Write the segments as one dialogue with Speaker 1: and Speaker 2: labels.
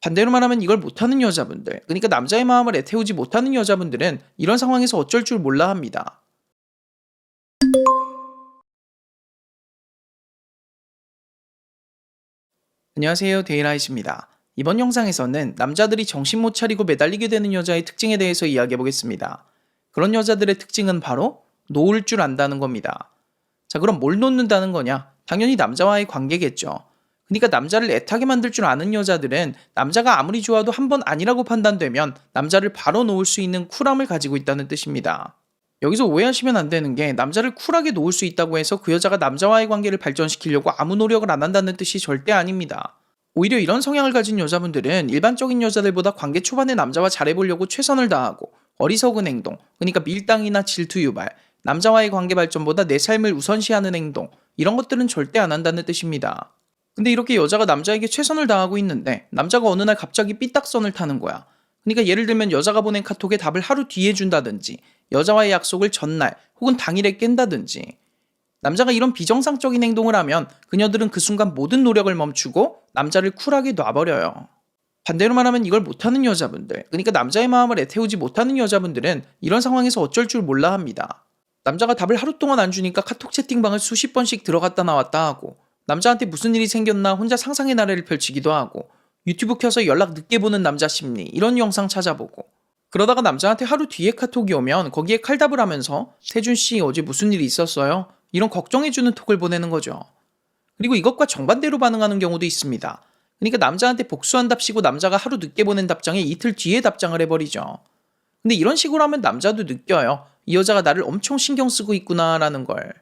Speaker 1: 반대로 말하면 이걸 못하는 여자분들, 그러니까 남자의 마음을 애태우지 못하는 여자분들은 이런 상황에서 어쩔 줄 몰라 합니다. 안녕하세요. 데이라이트입니다. 이번 영상에서는 남자들이 정신 못 차리고 매달리게 되는 여자의 특징에 대해서 이야기해 보겠습니다. 그런 여자들의 특징은 바로 놓을 줄 안다는 겁니다. 자, 그럼 뭘 놓는다는 거냐? 당연히 남자와의 관계겠죠. 그러니까 남자를 애타게 만들 줄 아는 여자들은 남자가 아무리 좋아도 한 번 아니라고 판단되면 남자를 바로 놓을 수 있는 쿨함을 가지고 있다는 뜻입니다. 여기서 오해하시면 안 되는 게 남자를 쿨하게 놓을 수 있다고 해서 그 여자가 남자와의 관계를 발전시키려고 아무 노력을 안 한다는 뜻이 절대 아닙니다. 오히려 이런 성향을 가진 여자분들은 일반적인 여자들보다 관계 초반에 남자와 잘해보려고 최선을 다하고 어리석은 행동, 그러니까 밀당이나 질투 유발, 남자와의 관계 발전보다 내 삶을 우선시하는 행동, 이런 것들은 절대 안 한다는 뜻입니다. 근데 이렇게 여자가 남자에게 최선을 다하고 있는데 남자가 어느 날 갑자기 삐딱선을 타는 거야. 그러니까 예를 들면 여자가 보낸 카톡에 답을 하루 뒤에 준다든지 여자와의 약속을 전날 혹은 당일에 깬다든지 남자가 이런 비정상적인 행동을 하면 그녀들은 그 순간 모든 노력을 멈추고 남자를 쿨하게 놔버려요. 반대로 말하면 이걸 못하는 여자분들, 그러니까 남자의 마음을 애태우지 못하는 여자분들은 이런 상황에서 어쩔 줄 몰라 합니다. 남자가 답을 하루 동안 안 주니까 카톡 채팅방을 수십 번씩 들어갔다 나왔다 하고 남자한테 무슨 일이 생겼나 혼자 상상의 나래를 펼치기도 하고 유튜브 켜서 연락 늦게 보는 남자 심리 이런 영상 찾아보고 그러다가 남자한테 하루 뒤에 카톡이 오면 거기에 칼답을 하면서 태준 씨 어제 무슨 일이 있었어요? 이런 걱정해주는 톡을 보내는 거죠. 그리고 이것과 정반대로 반응하는 경우도 있습니다. 그러니까 남자한테 복수한답시고 남자가 하루 늦게 보낸 답장에 이틀 뒤에 답장을 해버리죠. 근데 이런 식으로 하면 남자도 느껴요. 이 여자가 나를 엄청 신경 쓰고 있구나라는 걸.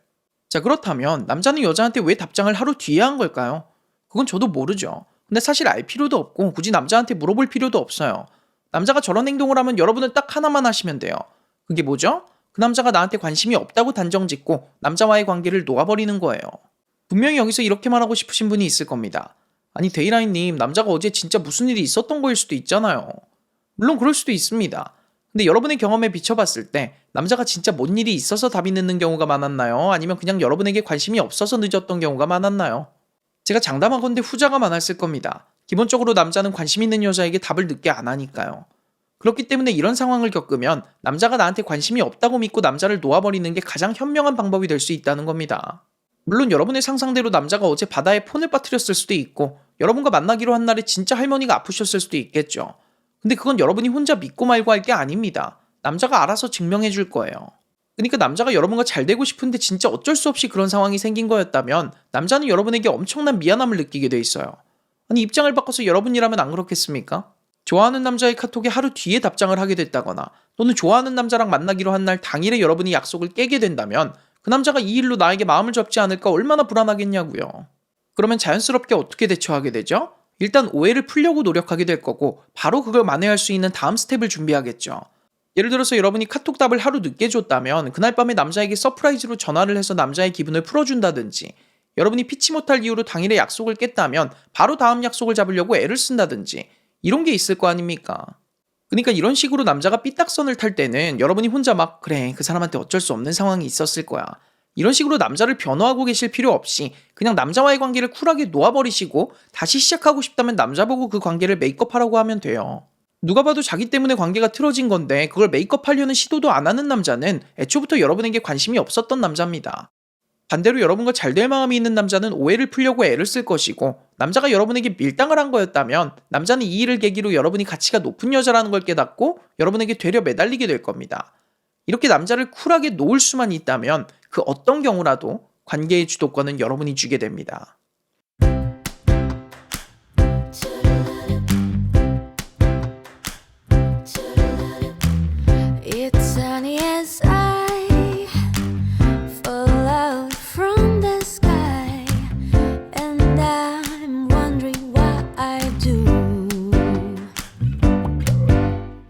Speaker 1: 자, 그렇다면 남자는 여자한테 왜 답장을 하루 뒤에 한 걸까요? 그건 저도 모르죠. 근데 사실 알 필요도 없고 굳이 남자한테 물어볼 필요도 없어요. 남자가 저런 행동을 하면 여러분은 딱 하나만 하시면 돼요. 그게 뭐죠? 그 남자가 나한테 관심이 없다고 단정 짓고 남자와의 관계를 놓아버리는 거예요. 분명히 여기서 이렇게 말하고 싶으신 분이 있을 겁니다. 아니, 데이라인님, 남자가 어제 진짜 무슨 일이 있었던 거일 수도 있잖아요. 물론 그럴 수도 있습니다. 근데 여러분의 경험에 비춰봤을 때 남자가 진짜 뭔 일이 있어서 답이 늦는 경우가 많았나요? 아니면 그냥 여러분에게 관심이 없어서 늦었던 경우가 많았나요? 제가 장담하건대 후자가 많았을 겁니다. 기본적으로 남자는 관심 있는 여자에게 답을 늦게 안 하니까요. 그렇기 때문에 이런 상황을 겪으면 남자가 나한테 관심이 없다고 믿고 남자를 놓아버리는 게 가장 현명한 방법이 될 수 있다는 겁니다. 물론 여러분의 상상대로 남자가 어제 바다에 폰을 빠뜨렸을 수도 있고 여러분과 만나기로 한 날에 진짜 할머니가 아프셨을 수도 있겠죠. 근데 그건 여러분이 혼자 믿고 말고 할 게 아닙니다. 남자가 알아서 증명해 줄 거예요. 그러니까 남자가 여러분과 잘 되고 싶은데 진짜 어쩔 수 없이 그런 상황이 생긴 거였다면 남자는 여러분에게 엄청난 미안함을 느끼게 돼 있어요. 아니 입장을 바꿔서 여러분이라면 안 그렇겠습니까? 좋아하는 남자의 카톡에 하루 뒤에 답장을 하게 됐다거나 또는 좋아하는 남자랑 만나기로 한 날 당일에 여러분이 약속을 깨게 된다면 그 남자가 이 일로 나에게 마음을 접지 않을까 얼마나 불안하겠냐고요. 그러면 자연스럽게 어떻게 대처하게 되죠? 일단 오해를 풀려고 노력하게 될 거고 바로 그걸 만회할 수 있는 다음 스텝을 준비하겠죠. 예를 들어서 여러분이 카톡 답을 하루 늦게 줬다면 그날 밤에 남자에게 서프라이즈로 전화를 해서 남자의 기분을 풀어준다든지 여러분이 피치 못할 이유로 당일에 약속을 깼다면 바로 다음 약속을 잡으려고 애를 쓴다든지 이런 게 있을 거 아닙니까? 그러니까 이런 식으로 남자가 삐딱선을 탈 때는 여러분이 혼자 막 그래 그 사람한테 어쩔 수 없는 상황이 있었을 거야 이런 식으로 남자를 변호하고 계실 필요 없이 그냥 남자와의 관계를 쿨하게 놓아버리시고 다시 시작하고 싶다면 남자 보고 그 관계를 메이크업하라고 하면 돼요. 누가 봐도 자기 때문에 관계가 틀어진 건데 그걸 메이크업하려는 시도도 안 하는 남자는 애초부터 여러분에게 관심이 없었던 남자입니다. 반대로 여러분과 잘 될 마음이 있는 남자는 오해를 풀려고 애를 쓸 것이고 남자가 여러분에게 밀당을 한 거였다면 남자는 이 일을 계기로 여러분이 가치가 높은 여자라는 걸 깨닫고 여러분에게 되려 매달리게 될 겁니다. 이렇게 남자를 쿨하게 놓을 수만 있다면 그 어떤 경우라도 관계의 주도권은 여러분이 주게 됩니다.